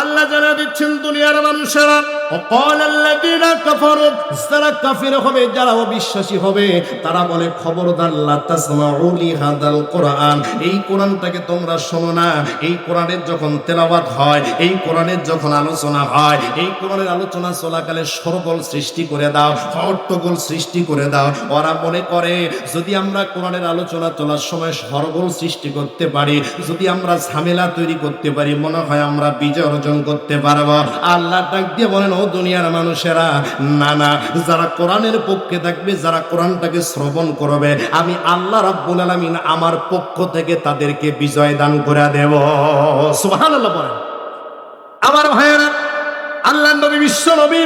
আল্লাহ জানা দিচ্ছেন দুনিয়ার মানুষেরা সরগোল সৃষ্টি করে দাও, হট্টগোল সৃষ্টি করে দাও। ওরা মনে করে, যদি আমরা কোরআনের আলোচনা চলার সময় সরগোল সৃষ্টি করতে পারি, যদি আমরা ঝামেলা তৈরি করতে পারি, মনে হয় আমরা বিজয় অর্জন করতে পারব। আল্লাহ ডাক দিয়ে বলেন, ও দুনিয়ার মানুষেরা, না না, যারা কোরআনের পক্ষে থাকবে, যারা কোরআনটাকে শ্রবণ করবে, আমি আল্লাহ রাব্বুল আলামিন আমার পক্ষ থেকে তাদেরকে বিজয় দান করে দেব। সুবহানাল্লাহ বলেন। আমার ভাইয়েরা আল্লাহ নবী বিশ্ব নবী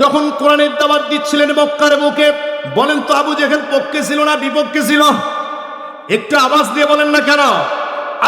যখন কোরআনের দাওয়াত দিচ্ছিলেন মক্কার বুকে, বলেন তো আবু জেহেল পক্ষে ছিল না বিপক্ষে ছিল? একটু আওয়াজ দিয়ে বলেন না কেন?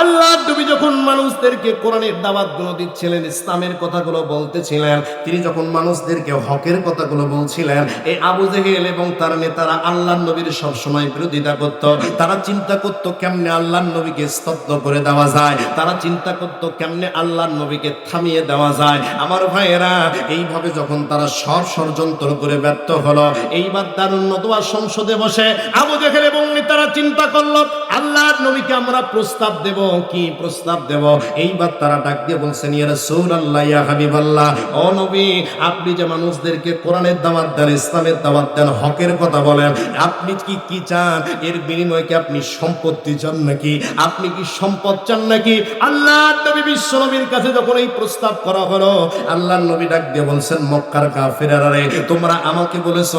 আল্লাহ নবী যখন মানুষদেরকে কোরআনের দাওয়াতগুলো দিচ্ছিলেন, ইসলামের কথাগুলো বলতেছিলেন, তিনি যখন মানুষদেরকে হকের কথাগুলো বলছিলেন, এই আবু জেহেল এবং তার নেতারা আল্লাহ নবীর সবসময় বিরোধিতা করত। তারা চিন্তা করত কেমনে আল্লাহ নবীকে স্তব্ধ করে দেওয়া যায়। তারা চিন্তা করত কেমনে আল্লাহ নবীকে থামিয়ে দেওয়া যায়। আমার ভাইয়েরা, এইভাবে যখন তারা সব ষড়যন্ত্র করে ব্যর্থ হলো, এইবার দারুণ নদুয়া সংসদে বসে আবু জেহেল এবং নেতারা চিন্তা করল আল্লাহ নবীকে আমরা প্রস্তাব দেব, কি প্রস্তাব দেব? এইবার তারা ডাক দিয়ে বলছেন, ইয়া রাসূলুল্লাহ, ইয়া হাবিবাল্লাহ, ও নবী, আপনি যে মানুষদেরকে কোরআনের দাওয়াত দেন, ইসলামের দাওয়াত দেন, হকের কথা বলেন, আপনি কি কি চান? এর বিনিময়ে কি আপনি সম্পত্তি চান নাকি? আপনি কি সম্পদ চান নাকি? আল্লাহ নবী বিশ্ব নবীর কাছে যখন এই প্রস্তাব করা হলো আল্লাহ নবী ডাক দিয়ে বলছেন, মক্কার কাফেরারা রে, তোমরা আমাকে বলেছ,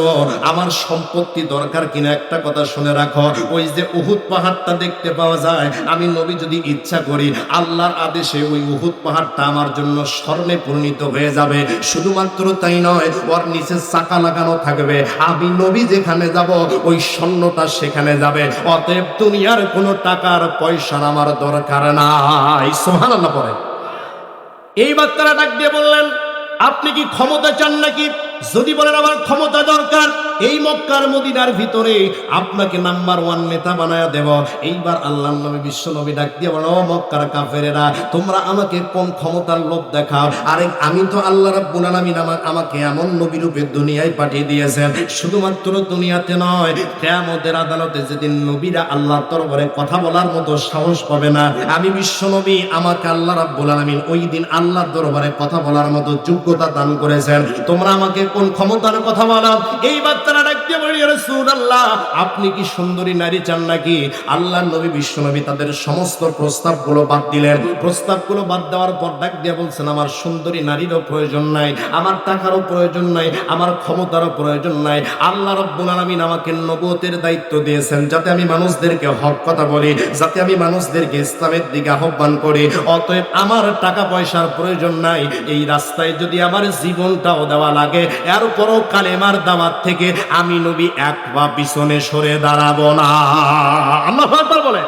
আমার সম্পত্তি দরকার কিনা? একটা কথা শুনে রাখো, ওই যে উহুদ পাহাড়টা দেখতে পাওয়া যায়। আমি নবী যদি ইচ্ছা করি, আল্লাহর আদেশে ওই উহুদ পাহাড়টা আমার জন্য স্বর্ণে পরিণত হয়ে যাবে। শুধুমাত্র তাই নয়, ওর নিচে চাকা লাগানো থাকবে। আমি নবী যেখানে যাব, ওই স্বর্ণটা সেখানে যাবে। অতএব দুনিয়ার কোনো টাকার পয়সার আমার দরকার নাই। সোহানাল্লাহ পরে এই বাচ্চারা ডাক দিয়ে বললেন, আপনি কি ক্ষমতা চান নাকি? যদি বলেন আমার ক্ষমতা মক্কার মদিনার ভিতরে আপনাকে নাম্বার ওয়ান নেতা বানায়া দেব। এইবার আল্লাহ নবী বিশ্ব নবী ডাক দিয়ে বলো মক্কার কাফেরেরা, তোমরা আমাকে কোন ক্ষমতার লোভ দেখাও? আরে, আমি তো আল্লাহ রাব্বুল আলামিন আমার আমাকে এমন নবী রূপে দুনিয়ায় পাঠিয়ে দিয়েছেন। শুধুমাত্র দুনিয়াতে নয়, কিয়ামতের আদালতে যেদিন নবীরা আল্লাহর দরবারে কথা বলার মতো সাহস পাবে না, আমি বিশ্ব নবী আমাকে আল্লাহ রাব্বুল আলামিন ওই দিন আল্লাহর দরবারে কথা বলার মতো যোগ্যতা দান করেছেন। তোমরা আমাকে কোন ক্ষমতার কথা বলো? এই বাচ্চারা ডাকতে বলি রাসূলুল্লাহ, আপনি কি সুন্দরী নারী চান নাকি? আল্লাহ নবী, বিশ্ব নবী তাদের সমস্ত প্রস্তাবগুলো বাদ দিলেন। প্রস্তাবগুলো বাদ দেওয়ার পর ডাক দিয়ে বলছেন, আমার সুন্দরী নারীরও প্রয়োজন নাই, আমার টাকারও প্রয়োজন নাই, আমার ক্ষমতারও প্রয়োজন নাই। আল্লাহ রব্বুল আলামিন আমাকে নবুয়তের দায়িত্ব দিয়েছেন, যাতে আমি মানুষদেরকে হক কথা বলি, যাতে আমি মানুষদেরকে ইসলামের দিকে আহ্বান করি। অতএব আমার টাকা পয়সার প্রয়োজন নাই। এই রাস্তায় যদি আমার জীবনটাও দেওয়া লাগে, এরপরও কালেমার দাওয়াত থেকে আমি নবী এক বা পিছনে সরে দাঁড়াবো না। আল্লাহ বলে